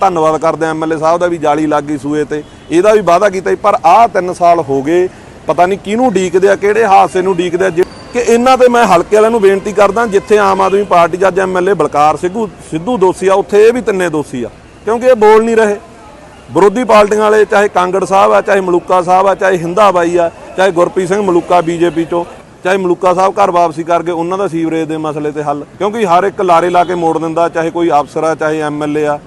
ਧੰਨਵਾਦ ਕਰਦੇ ਆ ਐਮਐਲਏ ਸਾਹਿਬ ਦਾ ਵੀ ਜਾਲੀ ਲੱਗ ਗਈ ਸੂਏ ਤੇ। ਇਹਦਾ ਵੀ ਵਾਅਦਾ ਕੀਤਾ ਪਰ ਆਹ 3 ਸਾਲ ਹੋ ਗਏ, ਪਤਾ ਨਹੀਂ ਕਿਹਨੂੰ ਡੀਕਦੇ ਆ, ਕਿਹੜੇ ਹਾਦਸੇ ਨੂੰ ਡੀਕਦੇ ਆ, ਜਿ- ਕਿ ਇਹਨਾਂ ਤੇ ਮੈਂ ਹਲਕੇ ਵਾਲਿਆਂ ਨੂੰ ਬੇਨਤੀ ਕਰਦਾ, ਜਿੱਥੇ ਆਮ ਆਦਮੀ ਪਾਰਟੀ ਦਾ ਅੱਜ ਐਮਐਲਏ ਬਲਕਾਰ ਸਿੱਧੂ ਸਿੱਧੂ ਦੋਸ਼ੀ ਆ, ਉੱਥੇ ਇਹ ਵੀ ਤਿੰਨੇ ਦੋਸ਼ੀ ਆ, ਕਿਉਂਕਿ ਇਹ ਬੋਲ ਨਹੀਂ ਰਹੇ। ਵਿਰੋਧੀ ਪਾਰਟੀਆਂ ਵਾਲੇ, ਚਾਹੇ ਕਾਂਗੜ ਸਾਹਿਬ ਆ, ਚਾਹੇ ਮਲੂਕਾ ਸਾਹਿਬ ਆ, ਚਾਹੇ ਹਿੰਦਾ ਬਾਈ ਆ, ਚਾਹੇ ਗੁਰਪ੍ਰੀਤ ਸਿੰਘ ਮਲੂਕਾ ਬੀਜੇਪੀ ਚੋਂ, ਚਾਹੇ ਮਲੂਕਾ ਸਾਹਿਬ ਘਰ ਵਾਪਸੀ ਕਰਕੇ ਉਹਨਾਂ ਦਾ ਸੀਵਰੇਜ ਦੇ ਮਸਲੇ ਤੇ ਹੱਲ, ਕਿਉਂਕਿ ਹਰ ਇੱਕ ਲਾਰੇ ਲਾ ਕੇ ਮੋੜ ਦਿੰਦਾ, ਚਾਹੇ ਕੋਈ ਅਫਸਰ ਆ, ਚਾਹੇ ਐਮਐਲਏ ਆ।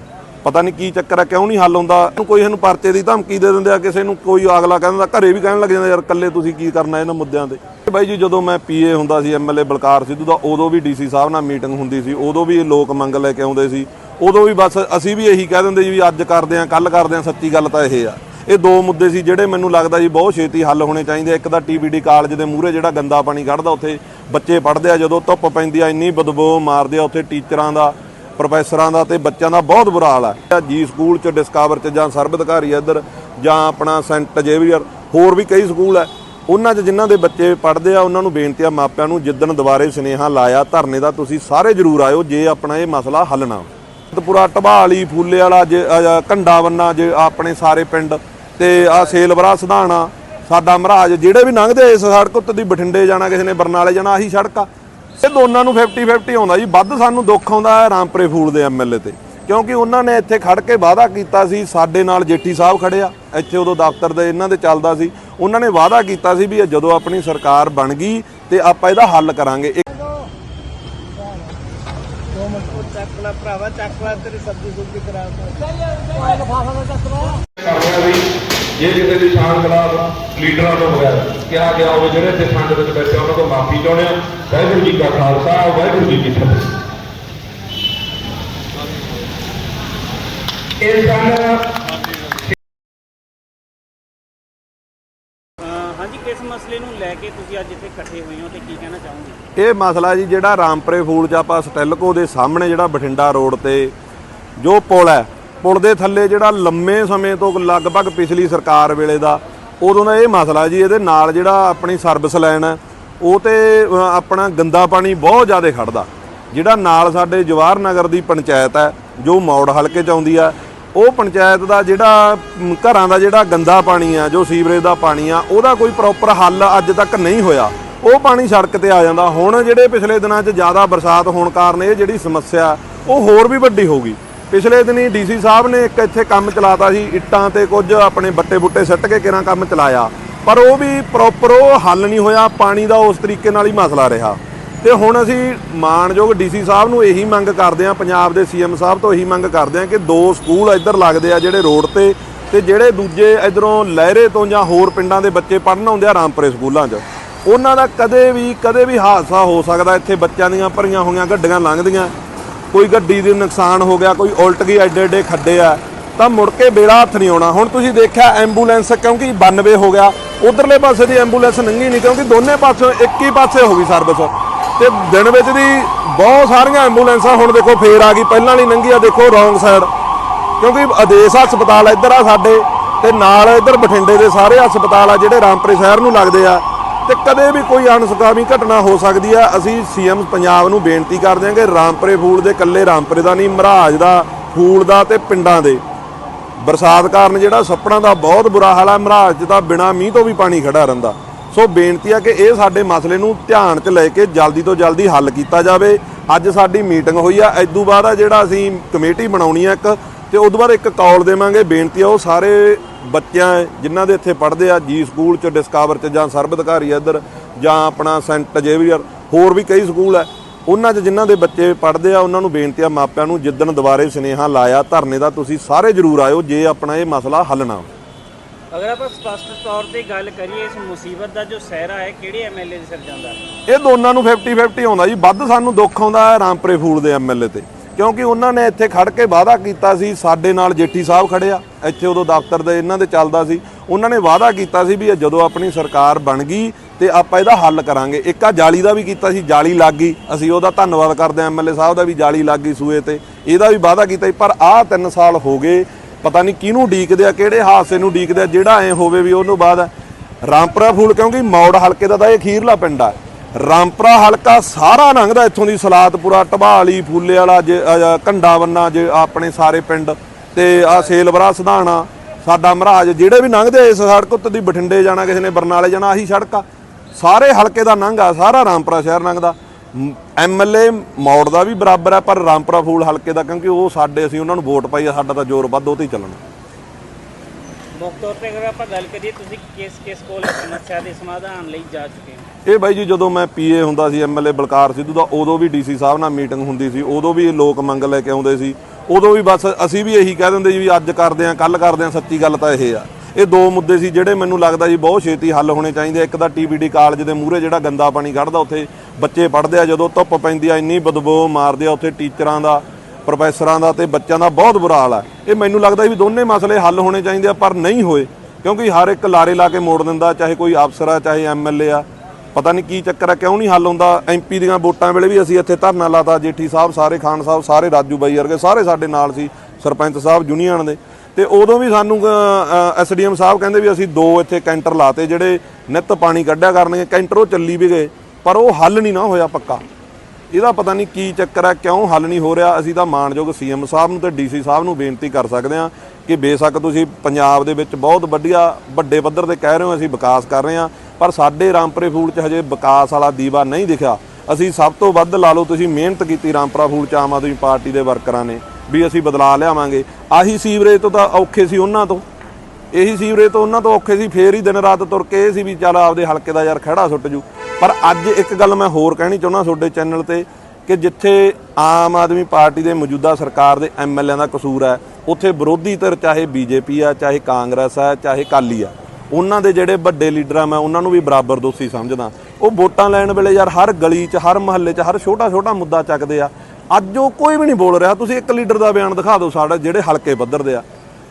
ਪਤਾ ਨਹੀਂ ਕੀ ਚੱਕਰ ਆ, ਕਿਉਂ ਨਹੀਂ ਹੱਲ ਹੁੰਦਾ? ਕੋਈ ਇਹਨੂੰ ਪਰਚੇ ਦੀ ਧਮਕੀ ਦੇ ਦਿੰਦੇ ਆ, ਕਿਸੇ ਨੂੰ ਕੋਈ ਅਗਲਾ ਕਹਿੰਦਾ ਘਰੇ ਵੀ ਕਹਿਣ ਲੱਗ ਜਾਂਦਾ, ਯਾਰ ਇਕੱਲੇ ਤੁਸੀਂ ਕੀ ਕਰਨਾ ਇਹਨਾਂ ਮੁੱਦਿਆਂ ਤੇ? ਬਾਈ ਜੀ, ਜਦੋਂ ਮੈਂ ਪੀਏ ਹੁੰਦਾ ਸੀ ਐਮਐਲਏ ਬਲਕਾਰ ਸਿੱਧੂ ਦਾ, ਉਦੋਂ ਵੀ ਡੀਸੀ ਸਾਹਿਬ ਨਾਲ ਮੀਟਿੰਗ ਹੁੰਦੀ ਸੀ, ਉਦੋਂ ਵੀ ਇਹ ਲੋਕ ਮੰਗ ਲੈ ਕੇ ਆਉਂਦੇ ਸੀ। ਉਦੋਂ ਵੀ ਬਸ ਅਸੀਂ ਵੀ ਇਹੀ ਕਹਿ ਦਿੰਦੇ ਜੀ ਵੀ ਅੱਜ ਕਰਦੇ ਆ ਕੱਲ ਕਰਦੇ ਆ ਸੱਚੀ ਗੱਲ ਤਾਂ ਇਹ ਆ। ਇਹ ਦੋ ਮੁੱਦੇ ਸੀ ਜਿਹੜੇ ਮੈਨੂੰ ਲੱਗਦਾ ਜੀ ਬਹੁਤ ਛੇਤੀ ਹੱਲ ਹੋਣੇ ਚਾਹੀਦੇ ਇੱਕ ਤਾਂ ਟੀਬੀਡੀ ਕਾਲਜ ਦੇ ਮੂਹਰੇ ਜਿਹੜਾ ਗੰਦਾ ਪਾਣੀ ਕੱਢਦਾ, ਉੱਥੇ ਬੱਚੇ ਪੜ੍ਹਦੇ ਆ, ਜਦੋਂ ਧੁੱਪ ਪੈਂਦੀ ਆ, ਇੰਨੀ ਬਦਬੂ ਮਾਰਦੇ ਆ ਉੱਥੇ ਟੀਚਰਾਂ ਦਾ। ਪ੍ਰੋਫੈਸਰਾਂ ਦਾ ਤੇ ਬੱਚਿਆਂ ਦਾ ਬਹੁਤ ਬੁਰਾ ਹਾਲ ਹੈ। ਜੀ ਸਕੂਲ ਚ ਡਿਸਕਵਰ ਚ ਜਾਂ ਸਰਬ ਅਧਿਕਾਰੀ ਇੱਧਰ ਜਾਂ ਆਪਣਾ ਸੈਂਟ ਜੇਵੀਅਰ ਹੋਰ ਵੀ ਕਈ ਸਕੂਲ ਹੈ। ਉਹਨਾਂ 'ਚ ਜਿਨ੍ਹਾਂ ਦੇ ਬੱਚੇ ਪੜ੍ਹਦੇ ਆ ਉਹਨਾਂ ਨੂੰ ਬੇਨਤੀ ਆ ਮਾਪਿਆਂ ਨੂੰ ਜਿੱਦਣ ਦੁਬਾਰੇ ਸੁਨੇਹਾ ਲਾਇਆ ਧਰਨੇ ਦਾ ਤੁਸੀਂ ਸਾਰੇ ਜ਼ਰੂਰ ਆਇਓ ਜੇ ਆਪਣਾ ਇਹ ਮਸਲਾ ਹੱਲ ਨਾ ਹੋਵੇ। ਪੂਰਾ ਢਬਾਲੀ ਫੂਲੇ ਵਾਲਾ ਜੇ ਅ, ਕੰਡਾ ਬੰਨਾ ਜੇ ਆਪਣੇ ਸਾਰੇ ਪਿੰਡ ਤੇ ਆ ਸੇਲਵਰਾ ਸਧਾਣਾ ਸਾਡਾ ਮਹਾਰਾਜ ਜਿਹੜੇ ਵੀ ਲੰਘਦੇ ਇਸ ਸੜਕ ਉੱਤੇ ਦੀ ਬਠਿੰਡੇ ਜਾਣਾ ਕਿਸੇ ਨੇ ਬਰਨਾਲੇ ਜਾਣਾ ਆਹੀ ਸੜਕ ਆ। ਇਹ ਦੋਨਾਂ ਨੂੰ 50 50 ਆਉਂਦਾ ਜੀ। ਵੱਧ ਸਾਨੂੰ ਦੁੱਖ ਆਉਂਦਾ ਹੈ ਰਾਮਪੁਰੇ ਫੂਲ ਦੇ ਐਮਐਲਏ ਤੇ। ਕਿਉਂਕਿ ਉਹਨਾਂ ਨੇ ਇੱਥੇ ਖੜ ਕੇ ਵਾਅਦਾ ਕੀਤਾ ਸੀ ਸਾਡੇ ਨਾਲ ਜੇਠੀ ਸਾਹਿਬ ਖੜੇ ਆ ਇੱਥੇ ਉਦੋਂ ਦਫ਼ਤਰ ਦੇ ਇਹਨਾਂ ਦੇ ਚੱਲਦਾ ਸੀ। ਉਹਨਾਂ ਨੇ ਵਾਅਦਾ ਕੀਤਾ ਸੀ ਵੀ ਇਹ ਜਦੋਂ ਆਪਣੀ ਸਰਕਾਰ ਬਣ ਗਈ ਤੇ ਆਪਾਂ ਇਹਦਾ ਹੱਲ ਕਰਾਂਗੇ। ਇੱਕ ਚੱਕਲਾ ਭਰਾਵਾ ਚੱਕਲਾ ਤੇਰੀ ਸਬਜ਼ੀ ਸੁਬਜ਼ੀ ਕਰਾ ਕਾਮਿਆਂ ਵੀ ਜੇ ਕਿਤੇ ਦੀ ਸ਼ਾਨ ਖਿਲਾਫ ਲੀਡਰਾਂ ਤੋਂ ਬਗੈਰ ਕਿਹਾ ਗਿਆ ਹੋਵੇ ਜਿਹੜੇ ਇੱਥੇ ਸੰਡ ਵਿੱਚ ਬੈਠੇ ਉਹਨਾਂ ਤੋਂ ਮਾਫੀ ਚਾਹੁੰਦੇ ਆ। ਵਾਹਿਗੁਰੂ ਜੀ ਕਾ ਖਾਲਸਾ ਵਾਹਿਗੁਰੂ ਜੀ ਕੀ ਫਤਿਹ। ਇਹ ਸਨ ਹਾਂਜੀ ਕਿਸ ਮਸਲੇ ਨੂੰ ਲੈ ਕੇ ਤੁਸੀਂ ਅੱਜ ਇੱਥੇ ਇਕੱਠੇ ਹੋਏ ਹੋ ਤੇ ਕੀ ਕਹਿਣਾ ਚਾਹੋਗੇ? ਇਹ ਮਸਲਾ ਜੀ ਜਿਹੜਾ ਰਾਮਪੁਰੇ ਫੂਲ ਚ ਆਪਾਂ ਸਟੈਲਕੋ ਦੇ ਸਾਹਮਣੇ ਜਿਹੜਾ ਬਠਿੰਡਾ ਰੋਡ ਤੇ ਜੋ ਪੁਲ ਹੈ ਪੁਲ ਦੇ ਥੱਲੇ ਜਿਹੜਾ ਲੰਮੇ ਸਮੇਂ ਤੋਂ ਲਗਭਗ ਪਿਛਲੀ ਸਰਕਾਰ ਵੇਲੇ ਦਾ, ਉਦੋਂ ਦਾ ਇਹ ਮਸਲਾ ਜੀ, ਇਹਦੇ ਨਾਲ ਜਿਹੜਾ ਆਪਣੀ ਸਰਵਿਸ ਲਾਈਨ ਹੈ ਉਹ ਤੇ ਆਪਣਾ ਗੰਦਾ ਪਾਣੀ ਬਹੁਤ ਜ਼ਿਆਦਾ ਖੜਦਾ ਜਿਹੜਾ ਨਾਲ ਸਾਡੇ ਜਵਾਹਰ ਨਗਰ ਦੀ ਪੰਚਾਇਤ ਹੈ ਜੋ ਮੌੜ ਹਲਕੇ ਚ ਆਉਂਦੀ ਆ, ਉਹ ਪੰਚਾਇਤ ਦਾ ਜਿਹੜਾ ਘਰਾਂ ਦਾ ਜਿਹੜਾ ਗੰਦਾ ਪਾਣੀ ਆ, ਜੋ ਸੀਵਰੇਜ ਦਾ ਪਾਣੀ ਆ, ਉਹਦਾ ਕੋਈ ਪ੍ਰੋਪਰ ਹੱਲ ਅੱਜ ਤੱਕ ਨਹੀਂ ਹੋਇਆ। ਉਹ ਪਾਣੀ ਸੜਕ ਤੇ ਆ ਜਾਂਦਾ। ਹੁਣ ਜਿਹੜੇ ਪਿਛਲੇ ਦਿਨਾਂ 'ਚ ਜ਼ਿਆਦਾ ਬਰਸਾਤ ਹੋਣ ਕਾਰਨ ਇਹ ਜਿਹੜੀ ਸਮੱਸਿਆ, ਉਹ ਹੋਰ ਵੀ ਵੱਡੀ ਹੋ ਗਈ। ਪਿਛਲੇ ਦਿਨੀ ਡੀਸੀ ਸਾਹਿਬ ਨੇ ਇੱਕ ਇੱਥੇ ਕੰਮ ਚਲਾਤਾ ਸੀ, ਇੱਟਾਂ ਤੇ ਕੁਝ ਆਪਣੇ ਬੱਟੇ ਬੁੱਟੇ ਸੱਟ ਕੇ ਕਿਰਾਂ ਕੰਮ ਚਲਾਇਆ। ਪਰ ਉਹ ਵੀ ਪ੍ਰੋਪਰ ਉਹ ਹੱਲ ਨਹੀਂ ਹੋਇਆ, ਪਾਣੀ ਦਾ ਉਸ ਤਰੀਕੇ ਨਾਲ ਹੀ ਮਸਲਾ ਰਿਹਾ। ਤੇ ਹੁਣ ਅਸੀਂ ਮਾਨਯੋਗ ਡੀਸੀ ਸਾਹਿਬ ਨੂੰ ਇਹੀ ਮੰਗ ਕਰਦੇ ਹਾਂ, ਪੰਜਾਬ ਦੇ ਸੀਐਮ ਸਾਹਿਬ ਤੋਂ ਇਹੀ ਮੰਗ ਕਰਦੇ ਹਾਂ ਕਿ ਦੋ ਸਕੂਲ ਇੱਧਰ ਲੱਗਦੇ ਆ ਜਿਹੜੇ ਰੋਡ ਤੇ ਤੇ ਜਿਹੜੇ ਦੂਜੇ ਇਧਰੋਂ ਲਹਿਰੇ ਤੋਂ ਜਾਂ ਹੋਰ ਪਿੰਡਾਂ ਦੇ ਬੱਚੇ ਪੜ੍ਹਨ ਆਉਂਦੇ ਆ ਰਾਮਪੁਰੇ ਸਕੂਲਾਂ 'ਚ। ਉਹਨਾਂ ਦਾ ਕਦੇ ਵੀ ਕਦੇ ਵੀ ਹਾਦਸਾ ਹੋ ਸਕਦਾ, ਇੱਥੇ ਬੱਚਿਆਂ ਦੀਆਂ ਭਰੀਆਂ ਹੋਈਆਂ, ਗੱਡੀਆਂ ਲੰਘਦੀਆਂ। ਕੋਈ ਗੱਡੀ ਦੇ ਨੁਕਸਾਨ ਹੋ ਗਿਆ, ਕੋਈ ਉਲਟ ਗਈ, ਐਡੇ ਐਡੇ ਖੱਡੇ ਆ, ਤਾਂ ਮੁੜ ਕੇ ਬੇੜਾ ਹੱਥ ਨਹੀਂ ਆਉਣਾ। ਹੁਣ ਤੁਸੀਂ ਦੇਖਿਆ ਐਂਬੂਲੈਂਸ ਕਿਉਂਕਿ 92 ਹੋ ਗਿਆ, ਉਧਰਲੇ ਪਾਸੇ ਦੀ ਐਂਬੂਲੈਂਸ ਲੰਘੀ ਨਹੀਂ, ਕਿਉਂਕਿ ਦੋਨੇ ਪਾਸੇ ਇੱਕ ਹੀ ਪਾਸੇ ਹੋ ਗਈ ਸਰਵਿਸ। ਤੇ ਦਿਨ ਵਿੱਚ ਦੀ ਬਹੁਤ ਸਾਰੀਆਂ ਐਂਬੂਲੈਂਸਾਂ ਹੁਣ ਦੇਖੋ ਫੇਰ ਆ ਗਈ, ਪਹਿਲਾਂ ਵਾਲੀ ਲੰਘੀ ਆ, ਦੇਖੋ ਰੋਂਗ ਸਾਈਡ। ਕਿਉਂਕਿ ਆਦੇਸ਼ ਹਸਪਤਾਲ ਇੱਧਰ ਆ ਸਾਡੇ, ਤੇ ਨਾਲ ਇੱਧਰ ਬਠਿੰਡੇ ਦੇ ਸਾਰੇ ਹਸਪਤਾਲ ਆ ਜਿਹੜੇ ਰਾਮਪੁਰੇ ਸ਼ਹਿਰ ਨੂੰ ਲੱਗਦੇ ਆ। ਤੇ ਕਦੇ ਵੀ ਕੋਈ ਅਣਸੁਖਾਵੀ ਘਟਨਾ ਹੋ ਸਕਦੀ ਆ। ਅਸੀਂ ਸੀਐਮ ਪੰਜਾਬ ਨੂੰ ਬੇਨਤੀ ਕਰਦੇ ਹਾਂ ਕਿ ਰਾਮਪਰੇ ਫੂਲ ਦੇ ਕੱਲੇ ਰਾਮਪਰੇ ਦਾ ਨਹੀਂ, ਮਹਾਰਾਜ ਦਾ ਫੂਲ ਦਾ ਤੇ ਪਿੰਡਾਂ ਦੇ। ਬਰਸਾਤ ਕਾਰਨ ਜਿਹੜਾ ਸੱਪੜਾਂ ਦਾ ਬਹੁਤ ਬੁਰਾ ਹਾਲ ਹੈ ਮਹਾਰਾਜ 'ਚ ਤਾਂ ਬਿਨਾ ਮੀਂਹ ਤੋਂ ਵੀ ਪਾਣੀ ਖੜਾ ਰਹਿੰਦਾ। ਸੋ ਬੇਨਤੀ ਆ ਕਿ ਇਹ ਸਾਡੇ ਮਸਲੇ ਨੂੰ ਧਿਆਨ 'ਚ ਲੈ ਕੇ ਜਲਦੀ ਤੋਂ ਜਲਦੀ ਹੱਲ ਕੀਤਾ ਜਾਵੇ। ਅੱਜ ਸਾਡੀ ਮੀਟਿੰਗ ਹੋਈ ਆ ਇਦੋਂ ਬਾਅਦ ਆ ਜਿਹੜਾ ਅਸੀਂ ਕਮੇਟੀ ਬਣਾਉਣੀ ਆ ਇੱਕ, ਤੇ ਤੋਂ ਬਾਅਦ ਇੱਕ ਕਾਲ ਦੇਵਾਂਗੇ। ਬੇਨਤੀ ਆ ਉਹ ਸਾਰੇ ਬੱਚਿਆਂ ਜਿਨ੍ਹਾਂ ਦੇ ਇੱਥੇ ਪੜ੍ਹਦੇ ਆ ਜੀ ਸਕੂਲ 'ਚ ਡਿਸਕਵਰ 'ਚ ਜਾਂ ਸਰਬ ਅਧਿਕਾਰੀ ਆ ਇੱਧਰ ਜਾਂ ਆਪਣਾ ਸੈਂਟ ਜੇਵੀਅਰ ਹੋਰ ਵੀ ਕਈ ਸਕੂਲ ਹੈ ਉਹਨਾਂ 'ਚ ਜਿਨ੍ਹਾਂ ਦੇ ਬੱਚੇ ਪੜ੍ਹਦੇ ਆ ਉਹਨਾਂ ਨੂੰ ਬੇਨਤੀ ਆ ਮਾਪਿਆਂ ਨੂੰ ਜਿੱਦਣ ਦੁਬਾਰੇ ਸੁਨੇਹਾ ਲਾਇਆ ਧਰਨੇ ਦਾ ਤੁਸੀਂ ਸਾਰੇ ਜ਼ਰੂਰ ਆਇਓ ਜੇ ਆਪਣਾ ਇਹ ਮਸਲਾ ਹੱਲ ਨਾ ਹੋਵੇ। ਅਗਰ ਆਪਾਂ ਸਪਸ਼ਟ ਤੌਰ ਤੇ ਗੱਲ ਕਰੀਏ ਇਸ ਮੁਸੀਬਤ ਦਾ ਜੋ ਸਹਿਰਾ ਹੈ ਕਿਹੜੇ ਐਮਐਲਏ ਦੇ ਸਿਰ ਜਾਂਦਾ? ਇਹ ਦੋਨਾਂ ਨੂੰ 50 50 ਆਉਂਦਾ ਜੀ। ਵੱਧ ਸਾਨੂੰ ਦੁੱਖ ਆਉਂਦਾ ਹੈ ਰਾਮਪੁਰੇ ਫੂਲ ਦੇ ਐਮਐਲਏ ਤੇ। ਕਿਉਂਕਿ ਉਹਨਾਂ ਨੇ ਇੱਥੇ ਖੜ ਕੇ ਵਾਅਦਾ ਕੀਤਾ ਸੀ, ਸਾਡੇ ਨਾਲ ਜੇਠੀ ਸਾਹਿਬ ਖੜੇ ਆ, ਇੱਥੇ ਉਦੋਂ ਦਫ਼ਤਰ ਦੇ ਇਹਨਾਂ ਦੇ ਚੱਲਦਾ ਸੀ। ਉਹਨਾਂ ਨੇ ਵਾਅਦਾ ਕੀਤਾ ਸੀ ਵੀ ਇਹ ਜਦੋਂ ਆਪਣੀ ਸਰਕਾਰ ਬਣ ਗਈ ਤੇ ਆਪਾਂ ਇਹਦਾ ਹੱਲ ਕਰਾਂਗੇ। ਇੱਕ ਆ ਜਾਲੀ ਦਾ ਵੀ ਕੀਤਾ ਸੀ, ਜਾਲੀ ਲੱਗ ਗਈ। ਅਸੀਂ ਉਹਦਾ ਧੰਨਵਾਦ ਕਰਦੇ ਆ ਐਮਐਲਏ ਸਾਹਿਬ ਦਾ ਵੀ ਜਾਲੀ ਲੱਗ ਗਈ ਸੂਏ ਤੇ। ਇਹਦਾ ਵੀ ਵਾਅਦਾ ਕੀਤਾ ਸੀ, ਪਰ ਆਹ 3 ਸਾਲ ਹੋ ਗਏ, ਪਤਾ ਨਹੀਂ ਕਿਹਨੂੰ ਡੀਕਦੇ ਆ, ਕਿਹੜੇ ਹਾਦਸੇ ਨੂੰ ਡੀਕਦੇ ਆ, ਜਿਹੜਾ ਐ ਹੋਵੇ ਵੀ ਉਹਨੂੰ ਬਾਅਦ ਰਾਮਪੁਰਾ ਫੂਲ ਕਿਉਂਕਿ ਮੌੜ ਹਲਕੇ ਦਾ ਤਾਂ ਇਹ ਅਖੀਰਲਾ ਪਿੰਡ ਆ। ਰਾਮਪੁਰਾ ਹਲਕਾ ਸਾਰਾ ਲੰਘਦਾ ਇੱਥੋਂ ਦੀ ਸਲਾਤਪੁਰਾ ਢਬਾਲੀ ਫੂਲੇ ਵਾਲਾ ਜੇ ਕੰਡਾ ਬੰਨਾ, ਜੇ ਆਪਣੇ ਸਾਰੇ ਪਿੰਡ ਤੇ ਆ ਸੇਲਵਰਾ, ਸਧਾਣਾ, ਸਾਡਾ ਮਹਾਰਾਜ, ਜਿਹੜੇ ਵੀ ਲੰਘਦੇ ਇਸ ਸੜਕ ਉੱਤੇ ਦੀ ਬਠਿੰਡੇ ਜਾਣਾ, ਕਿਸੇ ਨੇ ਬਰਨਾਲੇ ਜਾਣਾ, ਆਹੀ ਸੜਕ ਆ। ਸਾਰੇ ਹਲਕੇ ਦਾ ਲੰਘ ਆ, ਸਾਰਾ ਰਾਮਪੁਰਾ ਸ਼ਹਿਰ ਲੰਘਦਾ। ਐਮਐਲਏ ਮੌੜ ਦਾ ਵੀ ਬਰਾਬਰ ਆ, ਪਰ ਰਾਮਪੁਰਾ ਫੂਲ ਹਲਕੇ ਦਾ, ਕਿਉਂਕਿ ਉਹ ਸਾਡੇ, ਅਸੀਂ ਉਹਨਾਂ ਨੂੰ ਵੋਟ ਪਾਈ ਆ, ਸਾਡਾ ਤਾਂ ਜ਼ੋਰ ਵੱਧ, ਉਹ ਤੇ ਹੀ ਚੱਲਣਾ। ਮੁੱਖ ਤੌਰ ਤੇ ਅਗਰ ਆਪਾਂ ਗੱਲ ਕਰੀਏ ਤੁਸੀਂ ਕਿਸ ਕਿਸ ਕੋਲ ਸਮੱਸਿਆ ਦੇ ਸਮਾਧਾਨ ਲਈ ਜਾ ਚੁੱਕੇ ਹੋ? ਇਹ ਬਾਈ ਜੀ ਜਦੋਂ ਮੈਂ ਪੀਏ ਹੁੰਦਾ ਸੀ ਐਮਐਲਏ ਬਲਕਾਰ ਸਿੱਧੂ ਦਾ, ਉਦੋਂ ਵੀ ਡੀਸੀ ਸਾਹਿਬ ਨਾਲ ਮੀਟਿੰਗ ਹੁੰਦੀ ਸੀ, ਉਦੋਂ ਵੀ ਇਹ ਲੋਕ ਮੰਗ ਲੈ ਕੇ ਆਉਂਦੇ ਸੀ। ਉਦੋਂ ਵੀ ਬਸ ਅਸੀਂ ਵੀ ਇਹੀ ਕਹਿ ਦਿੰਦੇ ਜੀ ਵੀ ਅੱਜ ਕਰਦੇ ਆਂ ਕੱਲ ਕਰਦੇ ਆਂ ਸੱਚੀ ਗੱਲ ਤਾਂ ਇਹ ਆ। ਇਹ ਦੋ ਮੁੱਦੇ ਸੀ ਜਿਹੜੇ ਮੈਨੂੰ ਲੱਗਦਾ ਜੀ ਬਹੁਤ ਛੇਤੀ ਹੱਲ ਹੋਣੇ ਚਾਹੀਦੇ ਇੱਕ ਤਾਂ ਟੀਬੀਡੀ ਕਾਲਜ ਦੇ ਮੂਹਰੇ ਜਿਹੜਾ ਗੰਦਾ ਪਾਣੀ ਕੱਢਦਾ ਉੱਥੇ ਬੱਚੇ ਪੜ੍ਹਦੇ ਆ, ਜਦੋਂ ਧੁੱਪ ਪੈਂਦੀ ਆ, ਇੰਨੀ ਬਦਬੂ ਮਾਰਦੇ ਆ ਉੱਥੇ ਟੀਚਰਾਂ ਦਾ। ਪ੍ਰੋਫੈਸਰਾਂ ਦਾ ਤੇ ਬੱਚਿਆਂ ਦਾ ਬਹੁਤ ਬੁਰਾ ਹਾਲ ਹੈ। ਇਹ ਮੈਨੂੰ ਲੱਗਦਾ ਵੀ ਦੋਨੇ ਮਸਲੇ ਹੱਲ ਹੋਣੇ ਚਾਹੀਦੇ ਆ, ਪਰ ਨਹੀਂ ਹੋਏ। ਕਿਉਂਕਿ ਹਰ ਇੱਕ ਲਾਰੇ ਲਾ ਕੇ ਮੋੜ ਦਿੰਦਾ, ਚਾਹੇ ਕੋਈ ਅਫਸਰ ਆ, ਚਾਹੇ ਐਮਐਲਏ ਆ। ਪਤਾ ਨਹੀਂ ਕੀ ਚੱਕਰ ਆ, ਕਿਉਂ ਨਹੀਂ ਹੱਲ ਹੁੰਦਾ? ਐਮਪੀ ਦੀਆਂ ਵੋਟਾਂ ਵੇਲੇ ਵੀ ਅਸੀਂ ਇੱਥੇ ਧਰਨਾ ਲਾਤਾ, ਜੇਠੀ ਸਾਹਿਬ, ਸਾਰੇ ਖਾਨ ਸਾਹਿਬ, ਸਾਰੇ ਰਾਜੂ ਬਾਈ ਵਰਗੇ, ਸਾਰੇ ਸਾਡੇ ਨਾਲ ਸੀ, ਸਰਪੰਚ ਸਾਹਿਬ, ਯੂਨੀਅਨ ਦੇ। ਤੇ ਉਦੋਂ ਵੀ ਸਾਨੂੰ ਐਸਡੀਐਮ ਸਾਹਿਬ ਕਹਿੰਦੇ ਵੀ ਅਸੀਂ ਦੋ ਇੱਥੇ ਕੈਂਟਰ ਲਾਤੇ, ਜਿਹੜੇ ਨਿੱਤ ਪਾਣੀ ਕੱਢਿਆ ਕਰਨਗੇ, ਕੈਂਟਰ ਉਹ ਚੱਲੀ ਵੀ ਗਏ, ਪਰ ਉਹ ਹੱਲ ਨਹੀਂ ਨਾ ਹੋਇਆ ਪੱਕਾ। ਇਹਦਾ ਪਤਾ ਨਹੀਂ ਕੀ ਚੱਕਰ ਹੈ ਕਿਉਂ ਹੱਲ ਨਹੀਂ ਹੋ ਰਿਹਾ? ਅਸੀਂ ਤਾਂ ਮਾਨਯੋਗ ਸੀਐਮ ਸਾਹਿਬ ਨੂੰ ਤੇ ਡੀਸੀ ਸਾਹਿਬ ਨੂੰ ਬੇਨਤੀ ਕਰ ਸਕਦੇ ਹਾਂ ਕਿ ਬੇਸ਼ੱਕ ਤੁਸੀਂ ਪੰਜਾਬ ਦੇ ਵਿੱਚ ਬਹੁਤ ਵਧੀਆ ਵੱਡੇ ਪੱਧਰ ਤੇ ਕਹਿ ਰਹੇ ਹੋ ਅਸੀਂ ਵਿਕਾਸ ਕਰ ਰਹੇ ਹਾਂ, ਪਰ ਸਾਡੇ ਰਾਮਪੁਰੇ ਫੂਡ 'ਚ ਹਜੇ ਵਿਕਾਸ ਵਾਲਾ ਦੀਵਾ ਨਹੀਂ ਦਿਖਿਆ। ਅਸੀਂ ਸਭ ਤੋਂ ਵੱਧ ਲਾ ਲਓ, ਤੁਸੀਂ ਮਿਹਨਤ ਕੀਤੀ ਰਾਮਪੁਰਾ ਫੂਡ 'ਚ ਆਮ ਆਦਮੀ ਪਾਰਟੀ ਦੇ ਵਰਕਰਾਂ ਨੇ ਵੀ ਅਸੀਂ ਬਦਲਾ ਲਿਆਵਾਂਗੇ। ਆਹੀ ਸੀਵਰੇਜ ਤੋਂ ਤਾਂ ਔਖੇ ਸੀ ਉਹਨਾਂ ਤੋਂ। ਇਹੀ ਸੀਵਰੇਜ ਤੋਂ ਉਹਨਾਂ ਤੋਂ ਔਖੇ ਸੀ, ਫੇਰ ਹੀ ਦਿਨ ਰਾਤ ਤੁਰ ਕੇ ਇਹ ਸੀ ਵੀ ਚੱਲ ਆਪਦੇ ਹਲਕੇ ਦਾ ਯਾਰ ਖੜਾ ਸੁੱਟ ਜੂ। ਪਰ ਅੱਜ ਇੱਕ ਗੱਲ ਮੈਂ ਹੋਰ ਕਹਿਣੀ ਚਾਹੁੰਦਾ ਤੁਹਾਡੇ ਚੈਨਲ ਤੇ ਕਿ ਜਿੱਥੇ ਆਮ ਆਦਮੀ ਪਾਰਟੀ ਦੇ ਮੌਜੂਦਾ ਸਰਕਾਰ ਦੇ ਐਮਐਲਏ ਦਾ ਕਸੂਰ ਹੈ, ਉੱਥੇ ਵਿਰੋਧੀ ਧਿਰ ਚਾਹੇ ਬੀਜੇਪੀ ਆ, ਚਾਹੇ ਕਾਂਗਰਸ ਆ, ਚਾਹੇ ਕਾਲੀ ਆ, ਉਹਨਾਂ ਦੇ ਜਿਹੜੇ ਵੱਡੇ ਲੀਡਰ ਆ, ਮੈਂ ਉਹਨਾਂ ਨੂੰ ਵੀ ਬਰਾਬਰ ਦੋਸ਼ੀ ਸਮਝਦਾ। ਉਹ ਵੋਟਾਂ ਲੈਣ ਵੇਲੇ ਯਾਰ ਹਰ ਗਲੀ 'ਚ, ਹਰ ਮਹੱਲੇ 'ਚ, ਹਰ ਛੋਟਾ ਛੋਟਾ ਮੁੱਦਾ ਚੱਕਦੇ ਆ। ਅੱਜ ਉਹ ਕੋਈ ਵੀ ਨਹੀਂ ਬੋਲ ਰਿਹਾ। ਤੁਸੀਂ ਇੱਕ ਲੀਡਰ ਦਾ ਬਿਆਨ ਦਿਖਾ ਦਿਓ ਸਾਡੇ, ਜਿਹੜੇ ਹਲਕੇ ਪੱਧਰ ਦੇ ਆ।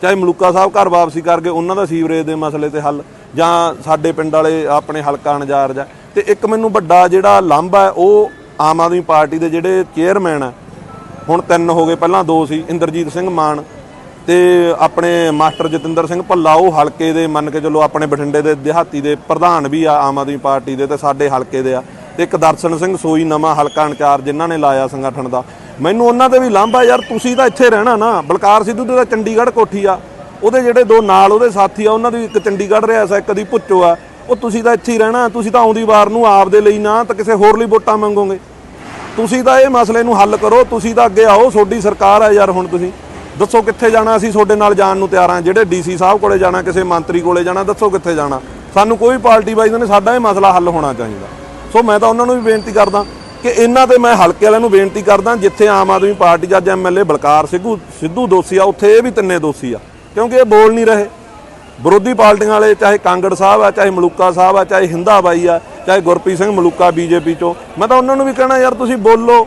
ਚਾਹੇ ਮਲੂਕਾ ਸਾਹਿਬ ਘਰ ਵਾਪਸੀ ਕਰਕੇ ਉਹਨਾਂ ਦਾ ਸੀਵਰੇਜ ਦੇ ਮਸਲੇ ਤੇ ਹੱਲ ਜਾਂ ਸਾਡੇ ਪਿੰਡ ਵਾਲੇ ਆਪਣੇ ਹਲਕਾ ਇੰਚਾਰਜ ਆ ਤੇ ਇੱਕ ਮੈਨੂੰ ਵੱਡਾ ਜਿਹੜਾ ਲਾਂਭਾ ਉਹ ਆਮ ਆਦਮੀ ਪਾਰਟੀ ਦੇ ਜਿਹੜੇ ਚੇਅਰਮੈਨ ਆ ਹੁਣ ਤਿੰਨ ਹੋ ਗਏ, ਪਹਿਲਾਂ ਦੋ ਸੀ, ਇੰਦਰਜੀਤ ਸਿੰਘ ਮਾਨ ਤੇ ਆਪਣੇ ਮਾਸਟਰ ਜਤਿੰਦਰ ਸਿੰਘ ਭੱਲਾ ਉਹ ਹਲਕੇ ਦੇ, ਮੰਨ ਕੇ ਚੱਲੋ ਆਪਣੇ ਬਠਿੰਡੇ ਦੇ ਦਿਹਾਤੀ ਦੇ ਪ੍ਰਧਾਨ ਵੀ ਆ ਆਮ ਆਦਮੀ ਪਾਰਟੀ ਦੇ ਤੇ ਸਾਡੇ ਹਲਕੇ ਦੇ ਆ। ਤੇ ਇੱਕ ਦਰਸ਼ਨ ਸਿੰਘ ਸੋਈ ਨਵਾਂ ਹਲਕਾ ਇੰਚਾਰਜ ਜਿਨ੍ਹਾਂ ਨੇ ਲਾਇਆ ਸੰਗਠਨ ਦਾ ਮੈਨੂੰ ਉਹਨਾਂ ਦੇ ਵੀ ਲਾਂਭਾ ਯਾਰ, ਤੁਸੀਂ ਤਾਂ ਇੱਥੇ ਰਹਿਣਾ ਨਾ। ਬਲਕਾਰ ਸਿੱਧੂ ਦੀ ਤਾਂ ਚੰਡੀਗੜ੍ਹ ਕੋਠੀ ਆ। ਉਹਦੇ ਜਿਹੜੇ ਦੋ ਨਾਲ ਉਹਦੇ ਸਾਥੀ ਆ, ਉਹਨਾਂ ਦੀ ਇੱਕ ਚੰਡੀਗੜ੍ਹ ਰਿਹਾ ਸਾ ਇੱਕ ਦੀ ਭੁੱਚੋ ਆ। ਉਹ ਤੁਸੀਂ ਤਾਂ ਇੱਥੇ ਹੀ ਰਹਿਣਾ, ਤੁਸੀਂ ਤਾਂ ਆਉਂਦੀ ਵਾਰ ਨੂੰ ਆਪ ਦੇ ਲਈ ਨਾ, ਤਾਂ ਕਿਸੇ ਹੋਰ ਲਈ ਵੋਟਾਂ ਮੰਗੋਗੇ। ਤੁਸੀਂ ਤਾਂ ਇਹ ਮਸਲੇ ਨੂੰ ਹੱਲ ਕਰੋ, ਤੁਸੀਂ ਤਾਂ ਅੱਗੇ ਆਓ, ਤੁਹਾਡੀ ਸਰਕਾਰ ਆ ਯਾਰ ਹੁਣ ਤੁਸੀਂ। ਦੱਸੋ ਕਿੱਥੇ ਜਾਣਾ ਅਸੀਂ ਤੁਹਾਡੇ ਨਾਲ ਜਾਣ ਨੂੰ ਤਿਆਰ ਆ, ਜਿਹੜੇ ਡੀਸੀ ਸਾਹਿਬ ਕੋਲੇ ਜਾਣਾ, ਕਿਸੇ ਮੰਤਰੀ ਕੋਲੇ ਜਾਣਾ, ਦੱਸੋ ਕਿੱਥੇ ਜਾਣਾ। ਸਾਨੂੰ ਕੋਈ ਪਾਰਟੀ ਵਾਈਜ਼ ਨੇ ਸਾਡਾ ਇਹ ਮਸਲਾ ਹੱਲ ਹੋਣਾ ਚਾਹੀਦਾ। ਸੋ ਮੈਂ ਤਾਂ ਉਹਨਾਂ ਨੂੰ ਵੀ ਬੇਨਤੀ ਕਰਦਾ ਕਿ ਇਹਨਾਂ ਤੇ ਮੈਂ ਹਲਕੇ ਵਾਲਿਆਂ ਨੂੰ ਬੇਨਤੀ ਕਰਦਾ ਜਿੱਥੇ ਆਮ ਆਦਮੀ ਪਾਰਟੀ ਜੱਜ ਐਮਐਲਏ ਬਲਕਾਰ ਸਿੱਧੂ ਸਿੱਧੂ ਦੋਸ਼ੀ ਆ, ਉੱਥੇ ਇਹ ਵੀ ਤਿੰਨੇ ਦੋਸ਼ੀ ਆ, ਕਿਉਂਕਿ ਇਹ ਬੋਲ ਨਹੀਂ ਰਹੇ। ਵਿਰੋਧੀ ਪਾਰਟੀਆਂ ਵਾਲੇ ਚਾਹੇ ਕਾਂਗੜ ਸਾਹਿਬ ਆ, ਚਾਹੇ ਮਲੂਕਾ ਸਾਹਿਬ ਆ, ਚਾਹੇ ਹਿੰਦਾ ਬਾਈ ਆ, ਚਾਹੇ ਗੁਰਪ੍ਰੀਤ ਸਿੰਘ ਮਲੂਕਾ ਬੀਜੇਪੀ ਚੋਂ। ਮੈਂ ਤਾਂ ਉਹਨਾਂ ਨੂੰ ਵੀ ਕਹਿਣਾ, ਯਾਰ ਤੁਸੀਂ ਬੋਲੋ,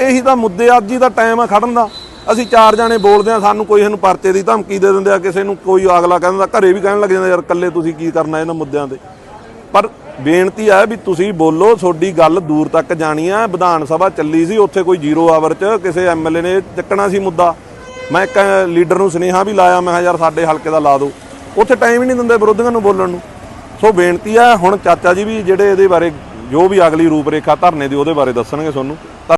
ਇਹੀ ਤਾਂ ਮੁੱਦੇ ਅੱਜ ਹੀ ਦਾ ਟਾਈਮ ਆ ਖੜਨ ਦਾ। ਅਸੀਂ ਚਾਰ ਜਾਣੇ ਬੋਲਦੇ ਆ ਸਾਨੂੰ ਕੋਈ ਇਹਨੂੰ ਪਰਚੇ ਦੀ ਧਮਕੀ ਦੇ ਦਿੰਦੇ ਆ, ਕਿਸੇ ਨੂੰ ਕੋਈ ਅਗਲਾ ਕਹਿੰਦਾ, ਘਰੇ ਵੀ ਕਹਿਣ ਲੱਗ ਜਾਂਦਾ, ਯਾਰ ਇਕੱਲੇ ਤੁਸੀਂ ਕੀ ਕਰਨਾ ਇਹਨਾਂ ਮੁੱਦਿਆਂ ਤੇ? ਪਰ ਬੇਨਤੀ ਹੈ ਵੀ ਤੁਸੀਂ ਬੋਲੋ, ਤੁਹਾਡੀ ਗੱਲ ਦੂਰ ਤੱਕ ਜਾਣੀ ਆ। ਵਿਧਾਨ ਸਭਾ ਚੱਲੀ ਸੀ, ਉੱਥੇ ਕੋਈ ਜ਼ੀਰੋ ਆਵਰ 'ਚ ਕਿਸੇ ਐਮਐਲਏ ਨੇ ਚੱਕਣਾ ਸੀ ਮੁੱਦਾ। ਮੈਂ ਇੱਕ ਲੀਡਰ ਨੂੰ ਸੁਨੇਹਾ ਵੀ ਲਾਇਆ, ਮੈਂ ਕਿਹਾ, ਯਾਰ, ਸਾਡੇ ਹਲਕੇ ਦਾ ਲਾ ਦਿਓ। ਉੱਥੇ ਟਾਈਮ ਹੀ ਨਹੀਂ ਦਿੰਦੇ ਵਿਰੋਧੀਆਂ ਨੂੰ ਬੋਲਣ ਨੂੰ। ਸੋ ਬੇਨਤੀ ਆ, ਹੁਣ ਚਾਚਾ ਜੀ ਵੀ ਜਿਹੜੇ ਇਹਦੇ ਬਾਰੇ, ਜੋ ਵੀ ਅਗਲੀ ਰੂਪ ਰੇਖਾ ਧਰਨੇ ਦੀ, ਉਹਦੇ ਬਾਰੇ ਦੱਸਣਗੇ ਤੁਹਾਨੂੰ।